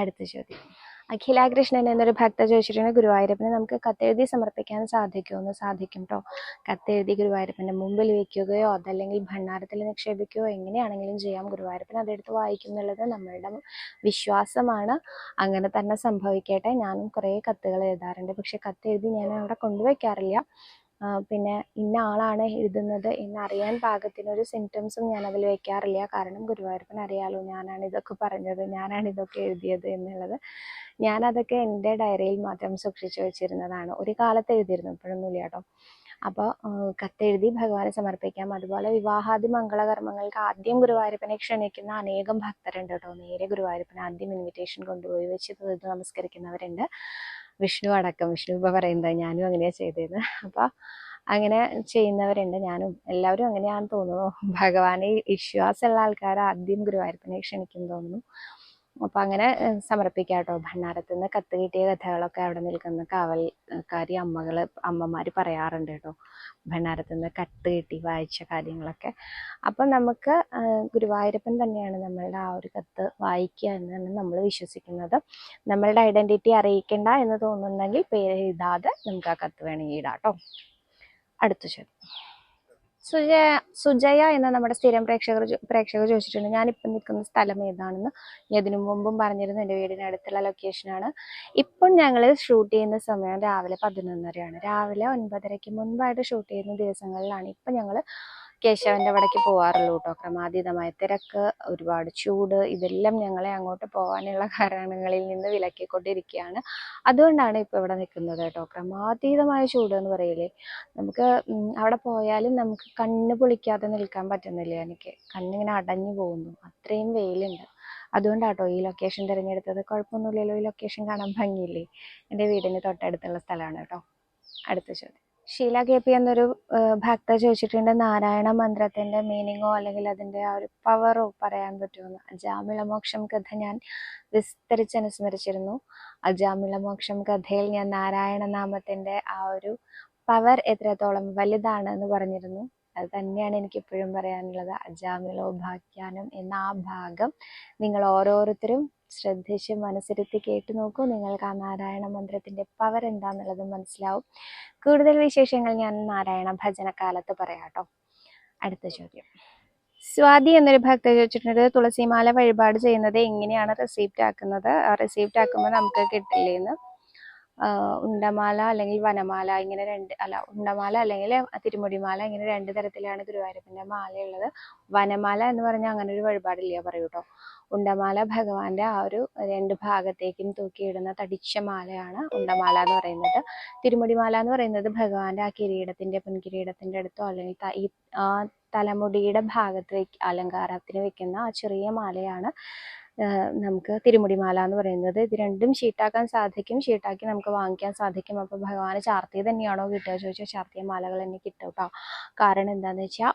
അടുത്ത ചോദ്യം. അഖിലാകൃഷ്ണൻ എന്നൊരു ഭക്ത ചോദിച്ചിട്ടുണ്ട് ഗുരുവായൂരപ്പന് നമുക്ക് കത്തെഴുതി സമർപ്പിക്കാൻ സാധിക്കുമെന്ന് സാധിക്കും കേട്ടോ കത്തെഴുതി ഗുരുവായൂരപ്പന്റെ മുമ്പിൽ വെക്കുകയോ അതല്ലെങ്കിൽ ഭണ്ഡാരത്തിൽ നിക്ഷേപിക്കുകയോ എങ്ങനെയാണെങ്കിലും ചെയ്യാം. ഗുരുവായൂരപ്പൻ അതെടുത്ത് വായിക്കും എന്നുള്ളത് നമ്മളുടെ വിശ്വാസമാണ്. അങ്ങനെ തന്നെ സംഭവിക്കട്ടെ. ഞാനും കുറേ കത്തുകൾ എഴുതാറുണ്ട്. പക്ഷെ കത്തെഴുതി ഞാൻ അവിടെ കൊണ്ടുവയ്ക്കാറില്ല പിന്നെ ഇന്ന ആളാണ് എഴുതുന്നത് എന്നറിയാൻ പാകത്തിനൊരു സിംറ്റംസും ഞാൻ അതിൽ വെക്കാറില്ല. കാരണം ഗുരുവായൂരപ്പൻ അറിയാലോ ഞാനാണ് ഇതൊക്കെ പറഞ്ഞത് ഞാനാണ് ഇതൊക്കെ എഴുതിയത് എന്നുള്ളത്. ഞാൻ അതൊക്കെ എന്റെ ഡയറിയിൽ മാത്രം സൂക്ഷിച്ചു വെച്ചിരുന്നതാണ്. ഒരു കാലത്ത് എഴുതിയിരുന്നു ഇപ്പോഴൊന്നുമില്ല കേട്ടോ. അപ്പോൾ കത്തെഴുതി ഭഗവാനെ സമർപ്പിക്കാം. അതുപോലെ വിവാഹാദി മംഗളകർമ്മങ്ങൾക്ക് ആദ്യം ഗുരുവായൂരപ്പനെ ക്ഷണിക്കുന്ന അനേകം ഭക്തരുണ്ട് കേട്ടോ. നേരെ ഗുരുവായൂരപ്പനെ ആദ്യം ഇൻവിറ്റേഷൻ കൊണ്ടുപോയി വെച്ച് നമസ്കരിക്കുന്നവരുണ്ട്. വിഷ്ണു അടക്കം വിഷ്ണു ഇപ്പോൾ പറയുന്നത് ഞാനും അങ്ങനെയാണ് ചെയ്തത് അപ്പോൾ അങ്ങനെ ചെയ്യുന്നവരുണ്ട് ഞാനും എല്ലാവരും അങ്ങനെയാണെന്ന് തോന്നുന്നു. ഭഗവാനെ വിശ്വാസമുള്ള ആൾക്കാർ ആദ്യം ഗുരുവായൂരപ്പനെ ക്ഷണിക്കും തോന്നുന്നു. അപ്പോൾ അങ്ങനെ സമർപ്പിക്കാട്ടോ. സമർപ്പിക്കാം കേട്ടോ ഭണ്ഡാരത്തിൽ നിന്ന് കത്ത് കിട്ടിയ കഥകളൊക്കെ അവിടെ നിൽക്കുന്ന കാവൽക്കാരി അമ്മകൾ അമ്മമാർ പറയാറുണ്ട് കേട്ടോ. ഭണ്ണാരത്തിൽ നിന്ന് കത്ത് കിട്ടി വായിച്ച കാര്യങ്ങളൊക്കെ. അപ്പം നമുക്ക് ഗുരുവായൂരപ്പൻ തന്നെയാണ് നമ്മളുടെ ആ ഒരു കത്ത് വായിക്കുക എന്നാണ് നമ്മൾ വിശ്വസിക്കുന്നത്. നമ്മളുടെ ഐഡന്റിറ്റി അറിയിക്കേണ്ട എന്ന് തോന്നുന്നെങ്കിൽ പേര് എഴുതാതെ നമുക്ക് ആ കത്ത് വേണമെങ്കിൽ ഇടാം അടുത്ത ചോദ്യം. സുജയ സുജയ എന്ന നമ്മുടെ സ്ഥിരം പ്രേക്ഷകർ പ്രേക്ഷകർ ചോദിച്ചിട്ടുണ്ട്. ഞാനിപ്പം നിൽക്കുന്ന സ്ഥലം ഏതാണെന്ന് ഇതിനു മുമ്പും പറഞ്ഞിരുന്നു. എന്റെ വീടിന് അടുത്തുള്ള ലൊക്കേഷനാണ് ഇപ്പോൾ ഞങ്ങൾ ഷൂട്ട് ചെയ്യുന്ന സമയം രാവിലെ പതിനൊന്നരയാണ്. രാവിലെ ഒൻപതരയ്ക്ക് മുൻപായിട്ട് ഷൂട്ട് ചെയ്യുന്ന ദിവസങ്ങളിലാണ് ഇപ്പം ഞങ്ങൾ കേശവന്റെ അവിടേക്ക് പോവാറുള്ളൂ കേട്ടോ ക്രമാതീതമായ തിരക്ക് ഒരുപാട് ചൂട് ഇതെല്ലാം ഞങ്ങളെ അങ്ങോട്ട് പോകാനുള്ള കാരണങ്ങളിൽ നിന്ന് വിലക്കിക്കൊണ്ടിരിക്കുകയാണ് അതുകൊണ്ടാണ് ഇപ്പോൾ ഇവിടെ നിൽക്കുന്നത് കേട്ടോ ക്രമാതീതമായ ചൂട് എന്ന് പറയില്ലേ? നമുക്ക് അവിടെ പോയാലും നമുക്ക് കണ്ണ് പൊളിക്കാതെ നിൽക്കാൻ പറ്റുന്നില്ല എനിക്ക്. കണ്ണിങ്ങനെ അടഞ്ഞു പോകുന്നു. അത്രയും വെയിലുണ്ട്. അതുകൊണ്ടാട്ടോ ഈ ലൊക്കേഷൻ തിരഞ്ഞെടുത്തത്. കുഴപ്പമൊന്നുമില്ലല്ലോ ഈ ലൊക്കേഷൻ കാണാൻ ഭംഗിയില്ലേ? എന്റെ വീടിന് തൊട്ടടുത്തുള്ള സ്ഥലമാണ് കേട്ടോ അടുത്ത ചോദ്യം. ഷീല കെ പി എന്നൊരു ഭക്ത ചോദിച്ചിട്ടുണ്ട്. നാരായണ മന്ത്രത്തിന്റെ മീനിങ്ങോ അല്ലെങ്കിൽ അതിന്റെ ആ ഒരു പവറോ പറയാൻ പറ്റുമെന്ന്. അജാമിള മോക്ഷം കഥ ഞാൻ വിസ്തരിച്ച് അനുസ്മരിച്ചിരുന്നു. അജാമിള മോക്ഷം കഥയിൽ ഞാൻ നാരായണ നാമത്തിന്റെ ആ ഒരു പവർ എത്രത്തോളം വലുതാണ് എന്ന് പറഞ്ഞിരുന്നു. അത് തന്നെയാണ് എനിക്ക് ഇപ്പോഴും പറയാനുള്ളത്. അജാമിളോ ഭാഗ്യാനം എന്ന ആ ഭാഗം നിങ്ങൾ ഓരോരുത്തരും ശ്രദ്ധിച്ച് മനസ്സിരുത്തി കേട്ടു നോക്കൂ. നിങ്ങൾക്ക് ആ നാരായണ മന്ത്രത്തിന്റെ പവർ എന്താന്നുള്ളത് മനസ്സിലാവും. കൂടുതൽ വിശേഷങ്ങൾ ഞാൻ നാരായണ ഭജനകാലത്ത് പറയാം കേട്ടോ. അടുത്ത ചോദ്യം. സ്വാതി എന്നൊരു ഭക്ത ചോദിച്ചിട്ടുണ്ട് തുളസിമാല വഴിപാട് ചെയ്യുന്നത് എങ്ങനെയാണ് റിസീപ്റ്റ് ആക്കുന്നത്? റിസീപ്റ്റ് ആക്കുമ്പോൾ നമുക്ക് കിട്ടില്ലേന്ന് ഉണ്ടമാല അല്ലെങ്കിൽ വനമാല ഇങ്ങനെ രണ്ട് അല്ല ഉണ്ടമാല അല്ലെങ്കിൽ തിരുമുടിമാല ഇങ്ങനെ രണ്ട് തരത്തിലാണ് ഗുരുവായൂരപ്പന്റെ മാലയുള്ളത്. വനമാല എന്ന് പറഞ്ഞാൽ അങ്ങനെ ഒരു വഴിപാടില്ല പറയൂ കേട്ടോ. ഉണ്ടമാല ഭഗവാന്റെ ആ ഒരു രണ്ട് ഭാഗത്തേക്കും തൂക്കിയിടുന്ന തടിച്ച മാലയാണ് ഉണ്ടമാല എന്ന് പറയുന്നത്. തിരുമുടിമാല എന്ന് പറയുന്നത് ഭഗവാന്റെ ആ കിരീടത്തിന്റെ പൊൻകിരീടത്തിന്റെ അടുത്തോ അല്ലെങ്കിൽ ഈ തലമുടിയുടെ ഭാഗത്ത് അലങ്കാരത്തിന് വെക്കുന്ന ആ ചെറിയ മാലയാണ്. നമുക്ക് തിരുമുടിമാല എന്ന് പറയുന്നത്. ഇത് രണ്ടും ഷീട്ടാക്കാൻ സാധിക്കും. ഷീട്ടാക്കി നമുക്ക് വാങ്ങിക്കാൻ സാധിക്കും. അപ്പോൾ ഭഗവാന് ചാർത്തിയ തന്നെയാണോ കിട്ടുക? ചോദിച്ചാൽ ചാർത്തിയ മാലകൾ തന്നെ കിട്ടും കേട്ടോ. കാരണം എന്താണെന്ന് വെച്ചാൽ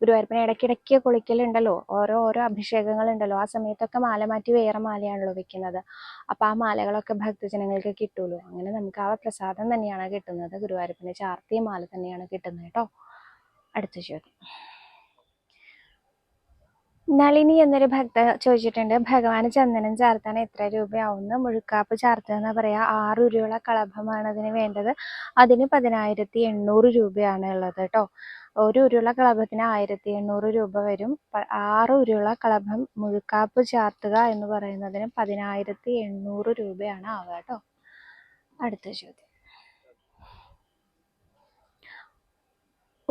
ഗുരുവായൂരപ്പന ഇടയ്ക്കിടയ്ക്ക് കുളിക്കലുണ്ടല്ലോ. ഓരോ ഓരോ അഭിഷേകങ്ങളുണ്ടല്ലോ. ആ സമയത്തൊക്കെ മാല മാറ്റി വേറെ മാലയാണല്ലോ വെക്കുന്നത്. അപ്പോൾ ആ മാലകളൊക്കെ ഭക്തജനങ്ങൾക്ക് കിട്ടുള്ളൂ അങ്ങനെ നമുക്ക് ആ പ്രസാദം തന്നെയാണ് കിട്ടുന്നത്. ഗുരുവായൂരപ്പനെ ചാർത്തിയ മാല തന്നെയാണ് കിട്ടുന്നത് കേട്ടോ. അടുത്ത ചോദ്യം. നളിനി എന്നൊരു ഭക്ത ചോദിച്ചിട്ടുണ്ട് ഭഗവാന് ചന്ദനം ചാർത്താൻ എത്ര രൂപയാവുന്ന? മുഴുക്കാപ്പ് ചാർത്തുക എന്ന് പറയാ ആറ് ഉരുള കളഭമാണ് അതിന് വേണ്ടത്. അതിന് പതിനായിരത്തി എണ്ണൂറ് രൂപയാണ് ഉള്ളത് കേട്ടോ ഒരു ഉരുള കളഭത്തിന് ആയിരത്തി എണ്ണൂറ് രൂപ വരും. ആറ് ഉരുള കളഭം മുഴുക്കാപ്പ് ചാർത്തുക എന്ന് പറയുന്നതിന് പതിനായിരത്തി എണ്ണൂറ് രൂപയാണ് ആവുക കേട്ടോ അടുത്ത ചോദ്യം.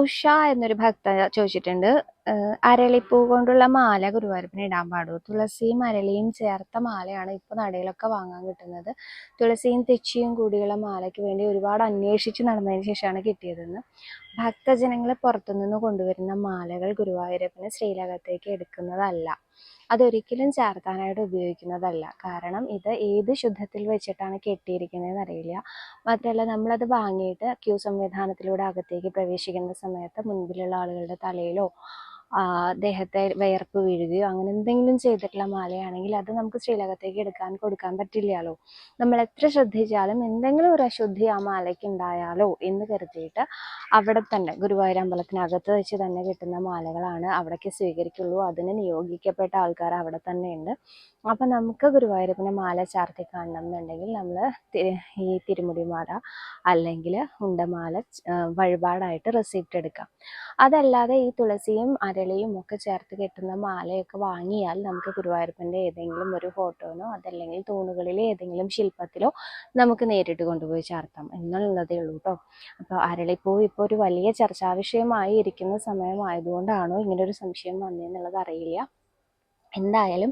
ഉഷ എന്നൊരു ഭക്ത ചോദിച്ചിട്ടുണ്ട്. അരളിപ്പൂ കൊണ്ടുള്ള മാല ഗുരുവായൂരപ്പന് ഇടാൻ പാടൂ തുളസിയും അരളിയും ചേർത്ത മാലയാണ് ഇപ്പോൾ നടയിലൊക്കെ വാങ്ങാൻ കിട്ടുന്നത്. തുളസിയും തെച്ചിയും കൂടിയുള്ള മാലയ്ക്ക് വേണ്ടി ഒരുപാട് അന്വേഷിച്ച് നടന്നതിന് ശേഷമാണ് കിട്ടിയതെന്ന്. ഭക്തജനങ്ങളെ പുറത്തുനിന്ന് കൊണ്ടുവരുന്ന മാലകൾ ഗുരുവായൂരപ്പന് ശ്രീലകത്തേക്ക് എടുക്കുന്നതല്ല. അതൊരിക്കലും ചേർക്കാനായിട്ട് ഉപയോഗിക്കുന്നതല്ല. കാരണം ഇത് ഏത് ശുദ്ധത്തിൽ വെച്ചിട്ടാണ് കെട്ടിയിരിക്കുന്നതെന്ന് അറിയില്ല. മാത്രമല്ല നമ്മളത് വാങ്ങിയിട്ട് ക്യൂ സംവിധാനത്തിലൂടെ അകത്തേക്ക് പ്രവേശിക്കുന്ന സമയത്ത് മുൻപിലുള്ള ആളുകളുടെ തലയിലോ ദേഹത്തെ വിയർപ്പ് വീഴുകയോ അങ്ങനെ എന്തെങ്കിലും ചെയ്തിട്ടുള്ള മാലയാണെങ്കിൽ അത് നമുക്ക് ശ്രീലകത്തേക്ക് എടുക്കാൻ കൊടുക്കാൻ പറ്റില്ലല്ലോ നമ്മൾ എത്ര ശ്രദ്ധിച്ചാലും എന്തെങ്കിലും ഒരു അശുദ്ധി ആ മാലയ്ക്ക് ഉണ്ടായാലോ എന്ന് കരുതിയിട്ട് അവിടെ തന്നെ ഗുരുവായൂർ അമ്പലത്തിനകത്ത് വെച്ച് തന്നെ കിട്ടുന്ന മാലകളാണ് അവിടേക്ക് സ്വീകരിക്കുള്ളൂ. അതിന് നിയോഗിക്കപ്പെട്ട ആൾക്കാർ അവിടെ തന്നെ ഉണ്ട് അപ്പം നമുക്ക് ഗുരുവായൂരപ്പനെ മാല ചാർത്തി കാണണം എന്നുണ്ടെങ്കിൽ നമ്മൾ ഈ തിരുമുടി മാല അല്ലെങ്കിൽ ഉണ്ടമാല വഴിപാടായിട്ട് റെസിപ്റ്റ് എടുക്കാം. അതല്ലാതെ ഈ തുളസിയും അരളിയും ഒക്കെ ചേർത്ത് കെട്ടുന്ന മാലയൊക്കെ വാങ്ങിയാൽ നമുക്ക് ഗുരുവായൂരപ്പന്റെ ഏതെങ്കിലും ഒരു ഫോട്ടോനോ അതല്ലെങ്കിൽ തൂണുകളിലെ ഏതെങ്കിലും ശില്പത്തിലോ നമുക്ക് നേരിട്ട് കൊണ്ടുപോയി ചാർത്താം എന്നുള്ളതേ ഉള്ളൂ കേട്ടോ അപ്പോൾ അരളിപ്പൂ ഇപ്പോൾ ഒരു വലിയ ചർച്ചാ വിഷയമായി ഇരിക്കുന്ന സമയമായതുകൊണ്ടാണോ ഇങ്ങനെ ഒരു സംശയം വന്നതെന്നുള്ളത് അറിയില്ല. എന്തായാലും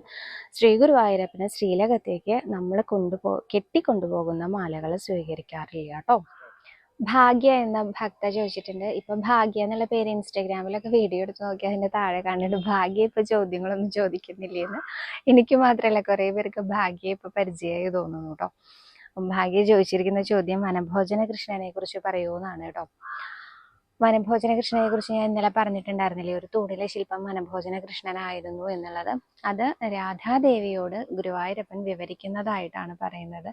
ശ്രീ ഗുരുവായൂരപ്പനെ ശ്രീലകത്തേക്ക് നമ്മൾ കൊണ്ടുപോ കെട്ടിക്കൊണ്ടുപോകുന്ന മാലകൾ സ്വീകരിക്കാറില്ല കേട്ടോ ഭാഗ്യ എന്ന ഭക്ത ചോദിച്ചിട്ടുണ്ട്. ഇപ്പൊ ഭാഗ്യ എന്നുള്ള പേര് ഇൻസ്റ്റാഗ്രാമിലൊക്കെ വീഡിയോ എടുത്ത് നോക്കി അതിന്റെ താഴെ കണ്ടിട്ട് ഭാഗ്യ ഇപ്പൊ ചോദ്യങ്ങളൊന്നും ചോദിക്കുന്നില്ലെന്ന്. എനിക്ക് മാത്രല്ല കുറെ പേർക്ക് ഭാഗ്യ ഇപ്പൊ പരിചയമായി തോന്നുന്നു കേട്ടോ ഭാഗ്യ ചോദിച്ചിരിക്കുന്ന ചോദ്യം വനഭോജന കൃഷ്ണനെ കുറിച്ച് പറയൂന്നാണ് കേട്ടോ വനഭോജന കൃഷ്ണനെ കുറിച്ച് ഞാൻ ഇന്നലെ പറഞ്ഞിട്ടുണ്ടായിരുന്നില്ലേ? ഒരു തൂണിലെ ശില്പം വനഭോജന കൃഷ്ണനായിരുന്നു എന്നുള്ളത്. അത് രാധാദേവിയോട് ഗുരുവായൂരപ്പൻ വിവരിക്കുന്നതായിട്ടാണ് പറയുന്നത്.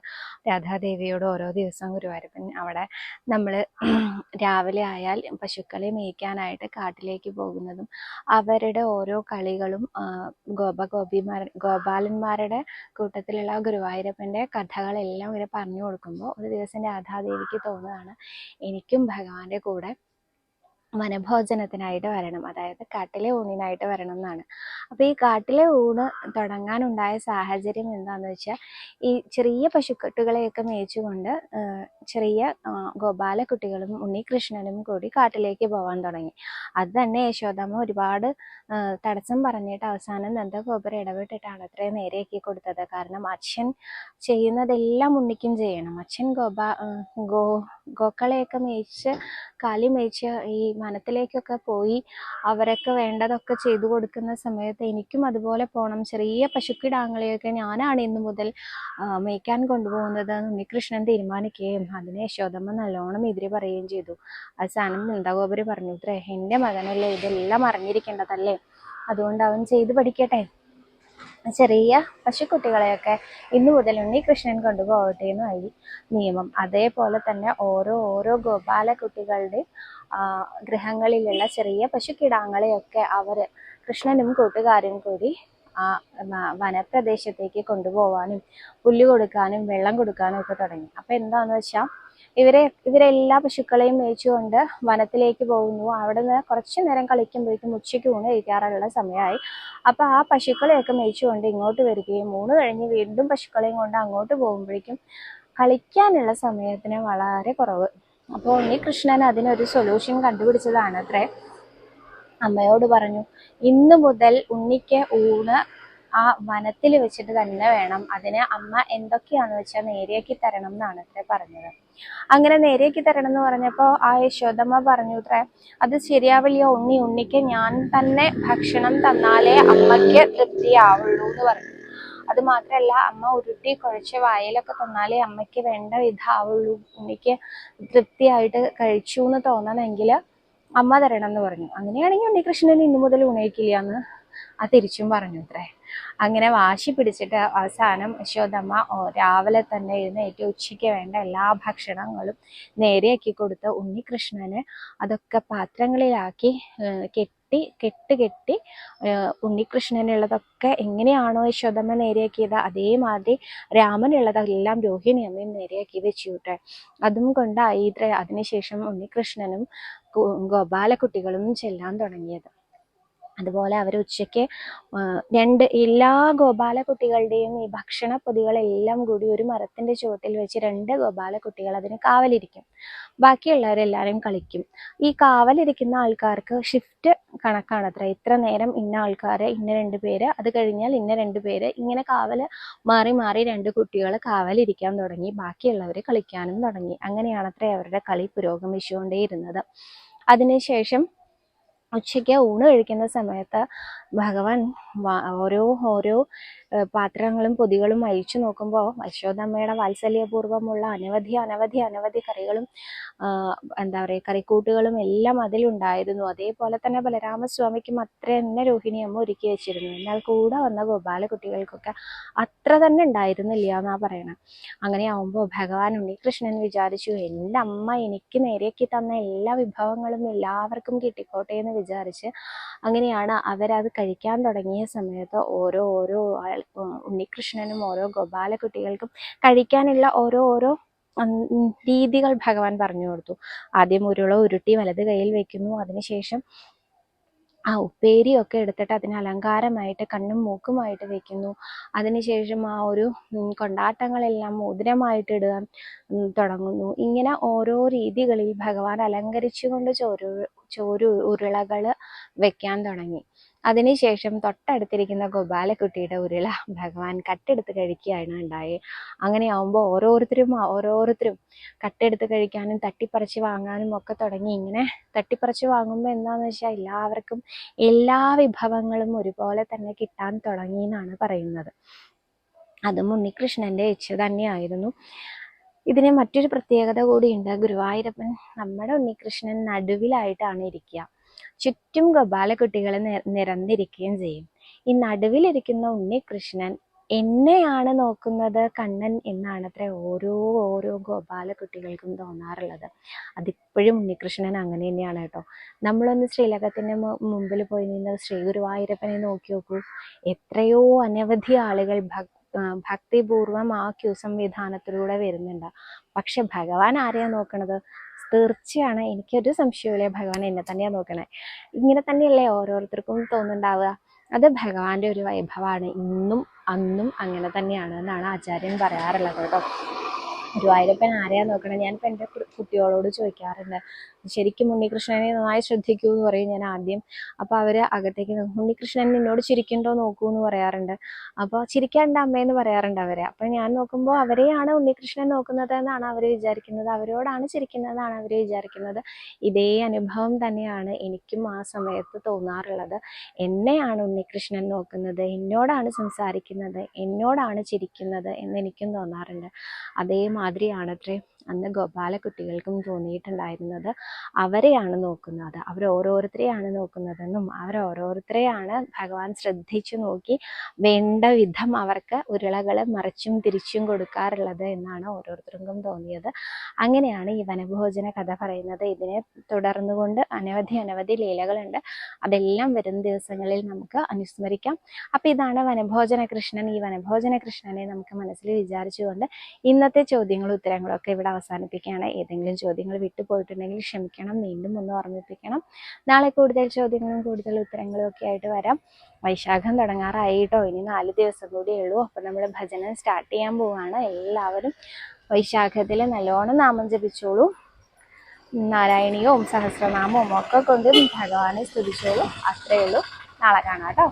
രാധാദേവിയോട് ഓരോ ദിവസവും ഗുരുവായൂരപ്പൻ അവിടെ നമ്മൾ രാവിലെ ആയാൽ പശുക്കളെ മേയ്ക്കാനായിട്ട് കാട്ടിലേക്ക് പോകുന്നതും അവരുടെ ഓരോ കളികളും ഗോപഗോപിമാർ ഗോപാലന്മാരുടെ കൂട്ടത്തിലുള്ള ഗുരുവായൂരപ്പന്റെ കഥകളെല്ലാം ഇങ്ങനെ പറഞ്ഞു കൊടുക്കുമ്പോൾ ഒരു ദിവസം രാധാദേവിക്ക് തോന്നുകയാണ് എനിക്കും ഭഗവാന്റെ കൂടെ വനഭോജനത്തിനായിട്ട് വരണം. അതായത് കാട്ടിലെ ഊണിനായിട്ട് വരണം എന്നാണ്. അപ്പോൾ ഈ കാട്ടിലെ ഊണ് തുടങ്ങാനുണ്ടായ സാഹചര്യം എന്താണെന്ന് വെച്ചാൽ ഈ ചെറിയ പശുക്കുട്ടികളെയൊക്കെ മേയിച്ചുകൊണ്ട് ചെറിയ ഗോപാല ഗോപാലക്കുട്ടികളും ഉണ്ണികൃഷ്ണനും കൂടി കാട്ടിലേക്ക് പോകാൻ തുടങ്ങി. അത് തന്നെ യശോദമ്മ ഒരുപാട് തടസ്സം പറഞ്ഞിട്ട് അവസാനം നന്ദഗോപുരം ഇടപെട്ടിട്ടാണ് അത്രയും നേരെയാക്കി കൊടുത്തത്. കാരണം അച്ഛൻ ചെയ്യുന്നതെല്ലാം ഉണ്ണിക്കും ചെയ്യണം. അച്ഛൻ ഗോപാ ഗോ ഗോക്കളെയൊക്കെ മേയിച്ച് കാലി മേയിച്ച് ഈ വനത്തിലേക്കൊക്കെ പോയി അവരൊക്കെ വേണ്ടതൊക്കെ ചെയ്തു കൊടുക്കുന്ന സമയത്ത് എനിക്കും അതുപോലെ പോകണം ചെറിയ പശുക്കിടാങ്ങളെയൊക്കെ ഞാനാണ് ഇന്നു മുതൽ മേയ്ക്കാൻ കൊണ്ടുപോകുന്നത് ഉണ്ണികൃഷ്ണൻ തീരുമാനിക്കുകയും അതിനെ യശോദമ്മ നല്ലോണം എതിരെ പറയുകയും ചെയ്തു. അവസാനം നന്ദഗോപുര് പറഞ്ഞു ഇത്രേ എന്റെ മകനല്ലേ ഇതെല്ലാം അറിഞ്ഞിരിക്കേണ്ടതല്ലേ? അതുകൊണ്ട് അവൻ ചെയ്തു പഠിക്കട്ടെ. ചെറിയ പശുക്കുട്ടികളെയൊക്കെ ഇന്നു മുതൽ ഉണ്ണികൃഷ്ണൻ കൊണ്ടുപോകട്ടെ എന്നായി നിയമം. അതേപോലെ തന്നെ ഓരോ ഓരോ ഗോപാല കുട്ടികളുടെ ഗൃഹങ്ങളിലുള്ള ചെറിയ പശുക്കിടാങ്ങളെയൊക്കെ അവർ കൃഷ്ണനും കൂട്ടുകാരും കൂടി ആ വനപ്രദേശത്തേക്ക് കൊണ്ടുപോകാനും പുല്ല് കൊടുക്കാനും വെള്ളം കൊടുക്കാനും ഒക്കെ തുടങ്ങി. അപ്പൊ എന്താന്ന് വെച്ചാൽ ഇവരെ ഇവരെല്ലാ പശുക്കളെയും മേയിച്ചുകൊണ്ട് വനത്തിലേക്ക് പോകുന്നു. അവിടെ നിന്ന് കുറച്ച് നേരം കളിക്കുമ്പോഴേക്കും ഉച്ചയ്ക്ക് ഊണ് കഴിക്കാറുള്ള സമയമായി. അപ്പോൾ ആ പശുക്കളെയൊക്കെ മേയിച്ചുകൊണ്ട് ഇങ്ങോട്ട് വരികയും ഊണ് കഴിഞ്ഞ് വീണ്ടും പശുക്കളെയും കൊണ്ട് അങ്ങോട്ട് പോകുമ്പോഴേക്കും കളിക്കാനുള്ള സമയത്തിന് വളരെ കുറവ്. അപ്പോൾ ഉണ്ണികൃഷ്ണൻ അതിനൊരു സൊല്യൂഷൻ കണ്ടുപിടിച്ചതാണ് അത്രേ അമ്മയോട് പറഞ്ഞു ഇന്നു മുതൽ ഉണ്ണിക്ക് ഊണ് ആ വനത്തിൽ വെച്ചിട്ട് തന്നെ വേണം. അതിന് അമ്മ എന്തൊക്കെയാന്ന് വെച്ചാൽ നേരെയാക്കി തരണം എന്നാണ് അത്രേ പറഞ്ഞത്. അങ്ങനെ നേരെയാക്കി തരണം എന്ന് പറഞ്ഞപ്പോൾ ആ യശോദമ്മ പറഞ്ഞു അത്രേ അത് ശരിയാവില്ല. ഉണ്ണി ഉണ്ണിക്ക് ഞാൻ തന്നെ ഭക്ഷണം തന്നാലേ അമ്മയ്ക്ക് തൃപ്തിയാവുള്ളൂ എന്ന് പറഞ്ഞു. അത് മാത്രമല്ല അമ്മ ഉരുട്ടി കുഴച്ച് വായിലൊക്കെ തന്നാലേ അമ്മയ്ക്ക് വേണ്ട വിധാവുള്ളൂ ഉണ്ണിക്ക് തൃപ്തിയായിട്ട് കഴിച്ചു എന്ന് തോന്നണമെങ്കിൽ അമ്മ തരണം എന്ന് പറഞ്ഞു. അങ്ങനെയാണെങ്കിൽ ഉണ്ണികൃഷ്ണൻ ഇന്നു മുതൽ ഉണയിക്കില്ല എന്ന് ആ തിരിച്ചും പറഞ്ഞു അത്രേ അങ്ങനെ വാശി പിടിച്ചിട്ട് അവസാനം യശോദമ്മ രാവിലെ തന്നെ എഴുന്നേറ്റ് ഉച്ചയ്ക്ക് വേണ്ട എല്ലാ ഭക്ഷണങ്ങളും നേരെയാക്കി കൊടുത്ത് ഉണ്ണികൃഷ്ണന് അതൊക്കെ പാത്രങ്ങളിലാക്കി കെട്ടി കെട്ട് കെട്ടി ഉണ്ണികൃഷ്ണനുള്ളതൊക്കെ എങ്ങനെയാണോ യശോദമ്മ നേരെയാക്കിയത് അതേമാതിരി രാമനുള്ളതെല്ലാം രോഹിണി അമ്മയും നേരെയാക്കി വെച്ചു വിട്ടെ അതും കൊണ്ടായി അതിനുശേഷം ഉണ്ണികൃഷ്ണനും ഗോപാലകുട്ടികളും ചെല്ലാൻ തുടങ്ങിയത്. അതുപോലെ അവർ ഉച്ചയ്ക്ക് രണ്ട് എല്ലാ ഗോപാല കുട്ടികളുടെയും ഈ ഭക്ഷണ പൊതികളെല്ലാം കൂടി ഒരു മരത്തിന്റെ ചുവട്ടിൽ വെച്ച് രണ്ട് ഗോപാല കുട്ടികൾ അതിന് കാവലിരിക്കും. ബാക്കിയുള്ളവരെല്ലാവരും കളിക്കും. ഈ കാവലിരിക്കുന്ന ആൾക്കാർക്ക് ഷിഫ്റ്റ് കണക്കാണ് അത്ര. ഇത്ര നേരം ഇന്ന ആൾക്കാർ ഇന്ന രണ്ട് പേര് അത് കഴിഞ്ഞാൽ ഇന്ന രണ്ട് പേര് ഇങ്ങനെ കാവൽ മാറി മാറി രണ്ട് കുട്ടികൾ കാവലിരിക്കാൻ തുടങ്ങി. ബാക്കിയുള്ളവർ കളിക്കാനും തുടങ്ങി. അങ്ങനെയാണത്രേ അവരുടെ കളി പുരോഗമിച്ചുകൊണ്ടേയിരുന്നത്. അതിനുശേഷം ഉച്ചയ്ക്ക് ഊണ് കഴിക്കുന്ന സമയത്ത് ഭഗവാൻ ഓരോ ഓരോ പാത്രങ്ങളും പൊതികളും അഴിച്ചു നോക്കുമ്പോൾ യശോദമ്മയുടെ വാത്സല്യപൂർവമുള്ള അനവധി അനവധി അനവധി കറികളും എന്താ പറയുക കറിക്കൂട്ടുകളും എല്ലാം അതിലുണ്ടായിരുന്നു. അതേപോലെ തന്നെ ബലരാമസ്വാമിക്കും അത്ര തന്നെ രോഹിണിയമ്മ ഒരുക്കി വെച്ചിരുന്നു. എന്നാൽ കൂടെ വന്ന ഗോപാലകുട്ടികൾക്കൊക്കെ അത്ര തന്നെ ഉണ്ടായിരുന്നില്ല എന്നാ പറയണം. അങ്ങനെ ആവുമ്പോൾ ഭഗവാൻ ഉണ്ണികൃഷ്ണൻ വിചാരിച്ചു എന്റെ അമ്മ എനിക്ക് നേരെയാക്കി തന്ന എല്ലാ വിഭവങ്ങളും എല്ലാവർക്കും കിട്ടിക്കോട്ടെ എന്ന് വിചാരിച്ച് അങ്ങനെയാണ് അവരത് കഴിക്കാൻ തുടങ്ങിയ സമയത്ത് ഓരോ ഓരോ ഉണ്ണികൃഷ്ണനും ഓരോ ഗോപാലകുട്ടികൾക്കും കഴിക്കാനുള്ള ഓരോ ഓരോ രീതികൾ ഭഗവാൻ പറഞ്ഞു കൊടുത്തു. ആദ്യം ഉരുള ഉരുട്ടി വലത് കയ്യിൽ വെക്കുന്നു. അതിനുശേഷം ആ ഉപ്പേരിയൊക്കെ എടുത്തിട്ട് അതിന് അലങ്കാരമായിട്ട് കണ്ണും മൂക്കുമായിട്ട് വെക്കുന്നു. അതിനുശേഷം ആ ഒരു കൊണ്ടാട്ടങ്ങളെല്ലാം മോതിരമായിട്ട് ഇടുക തുടങ്ങുന്നു. ഇങ്ങനെ ഓരോ രീതികളിൽ ഭഗവാൻ അലങ്കരിച്ചുകൊണ്ട് ചോരു ചോരു ഉരുളകൾ വെക്കാൻ തുടങ്ങി. അതിനുശേഷം തൊട്ടടുത്തിരിക്കുന്ന ഗോപാലക്കുട്ടിയുടെ ഉരുള ഭഗവാൻ കട്ടെടുത്ത് കഴിക്കുകയാണ് ഉണ്ടായത് അങ്ങനെയാവുമ്പോൾ ഓരോരുത്തരും ഓരോരുത്തരും കട്ടെടുത്ത് കഴിക്കാനും തട്ടിപ്പറിച്ച് വാങ്ങാനും ഒക്കെ തുടങ്ങി. ഇങ്ങനെ തട്ടിപ്പറിച്ച് വാങ്ങുമ്പോൾ എന്താണെന്ന് വെച്ചാൽ എല്ലാവർക്കും എല്ലാ വിഭവങ്ങളും ഒരുപോലെ തന്നെ കിട്ടാൻ തുടങ്ങി എന്നാണ് പറയുന്നത്. അതും ഉണ്ണികൃഷ്ണന്റെ ഇച്ഛ തന്നെയായിരുന്നു. ഇതിന് മറ്റൊരു പ്രത്യേകത കൂടിയുണ്ട്. ഗുരുവായൂരപ്പൻ നമ്മുടെ ഉണ്ണികൃഷ്ണൻ നടുവിലായിട്ടാണ് ഇരിക്കുക. ചുറ്റും ഗോപാലക്കുട്ടികൾ നിരന്നിരിക്കുകയും ചെയ്യും. ഈ നടുവിലിരിക്കുന്ന ഉണ്ണികൃഷ്ണൻ എന്നെയാണ് നോക്കുന്നത് കണ്ണൻ എന്നാണ് അത്ര ഓരോ ഓരോ ഗോപാലകുട്ടികൾക്കും തോന്നാറുള്ളത്. അതിപ്പോഴും ഉണ്ണികൃഷ്ണൻ അങ്ങനെ തന്നെയാണ് കേട്ടോ. നമ്മളൊന്ന് ശ്രീലകത്തിന്റെ മുമ്പിൽ പോയി നിന്ന് ശ്രീ ഗുരുവായൂരപ്പനെ നോക്കി നോക്കൂ. എത്രയോ അനവധി ആളുകൾ ഭക് ഭക്തിപൂർവം ആ ക്യൂ സംവിധാനത്തിലൂടെ വരുന്നുണ്ട്. പക്ഷെ ഭഗവാൻ ആരെയാ നോക്കണത്? തീർച്ചയാണ്. എനിക്കൊരു സംശയമില്ല ഭഗവാൻ എന്നെ തന്നെയാണ് നോക്കണേ. ഇങ്ങനെ തന്നെയല്ലേ ഓരോരുത്തർക്കും തോന്നുന്നുണ്ടാവുക. അത് ഭഗവാന്റെ ഒരു വൈഭവമാണ്. ഇന്നും അന്നും അങ്ങനെ തന്നെയാണ് എന്നാണ് ആചാര്യൻ പറയാറുള്ളത് കേട്ടോ. ഗുരുവായൂരപ്പൻ ആരെയാ നോക്കണേ. ഞാൻ എന്റെ എന്റെ കുട്ടികളോട് ചോദിക്കാറുണ്ട്. ശരിക്കും ഉണ്ണികൃഷ്ണനെ നന്നായി ശ്രദ്ധിക്കൂ എന്ന് പറയും ഞാൻ ആദ്യം. അപ്പോൾ അവർ അകത്തേക്ക് ഉണ്ണികൃഷ്ണൻ നിന്നോട് ചിരിക്കണ്ടോ നോക്കൂ എന്ന് പറയാറുണ്ട്. അപ്പോൾ ചിരിക്കാണ്ട് അമ്മയെന്ന് പറയാറുണ്ട് അവരെ. അപ്പോൾ ഞാൻ നോക്കുമ്പോൾ അവരെയാണ് ഉണ്ണികൃഷ്ണൻ നോക്കുന്നത് എന്നാണ് അവർ വിചാരിക്കുന്നത്. അവരോടാണ് ചിരിക്കുന്നതെന്നാണ് അവർ വിചാരിക്കുന്നത്. ഇതേ അനുഭവം തന്നെയാണ് എനിക്കും ആ സമയത്ത് തോന്നാറുള്ളത്. എന്നെയാണ് ഉണ്ണികൃഷ്ണൻ നോക്കുന്നത്. എന്നോടാണ് സംസാരിക്കുന്നത്. എന്നോടാണ് ചിരിക്കുന്നത് എന്ന് എനിക്കും തോന്നാറുണ്ട്. അതേമാതിരിയാണത്രേ അന്ന് ഗോപാലക്കുട്ടികൾക്കും തോന്നിയിട്ടുണ്ടായിരുന്നത് അവരെയാണ് നോക്കുന്നത്. അവർ ഓരോരുത്തരെയാണ് നോക്കുന്നതെന്നും അവർ ഓരോരുത്തരെയാണ് ഭഗവാൻ ശ്രദ്ധിച്ചു നോക്കി വേണ്ട വിധം അവർക്ക് ഉരുളകൾ മറിച്ചും തിരിച്ചും കൊടുക്കാറുള്ളത് എന്നാണ് ഓരോരുത്തർക്കും തോന്നിയത്. അങ്ങനെയാണ് ഈ വനഭോജന കഥ പറയുന്നത്. ഇതിനെ തുടർന്നുകൊണ്ട് അനവധി അനവധി ലീലകളുണ്ട്. അതെല്ലാം വരും ദിവസങ്ങളിൽ നമുക്ക് അനുസ്മരിക്കാം. അപ്പം ഇതാണ് വനഭോജന കൃഷ്ണൻ. ഈ വനഭോജന കൃഷ്ണനെ നമുക്ക് മനസ്സിൽ വിചാരിച്ചുകൊണ്ട് ഇന്നത്തെ ചോദ്യങ്ങളും ഉത്തരങ്ങളും ഒക്കെ ഇവിടെ അവസാനിപ്പിക്കുകയാണ്. ഏതെങ്കിലും ചോദ്യങ്ങൾ വിട്ടുപോയിട്ടുണ്ടെങ്കിൽ ക്ഷമിക്കണം. വീണ്ടും ഒന്ന് ഓർമ്മിപ്പിക്കണം. നാളെ കൂടുതൽ ചോദ്യങ്ങളും കൂടുതൽ ഉത്തരങ്ങളും ഒക്കെ ആയിട്ട് വരാം. വൈശാഖം തുടങ്ങാറായി കേട്ടോ ഇനി നാല് ദിവസം കൂടിയേ ഉള്ളൂ. അപ്പം നമ്മൾ ഭജനം സ്റ്റാർട്ട് ചെയ്യാൻ പോവുകയാണ് എല്ലാവരും വൈശാഖത്തിൽ നല്ലോണം നാമം ജപിച്ചോളൂ. നാരായണീയവും സഹസ്രനാമവും ഒക്കെ കൊണ്ട് ഭഗവാനെ സ്തുതിച്ചോളൂ. അത്രയേ ഉള്ളൂ. നാളെ കാണാം കേട്ടോ.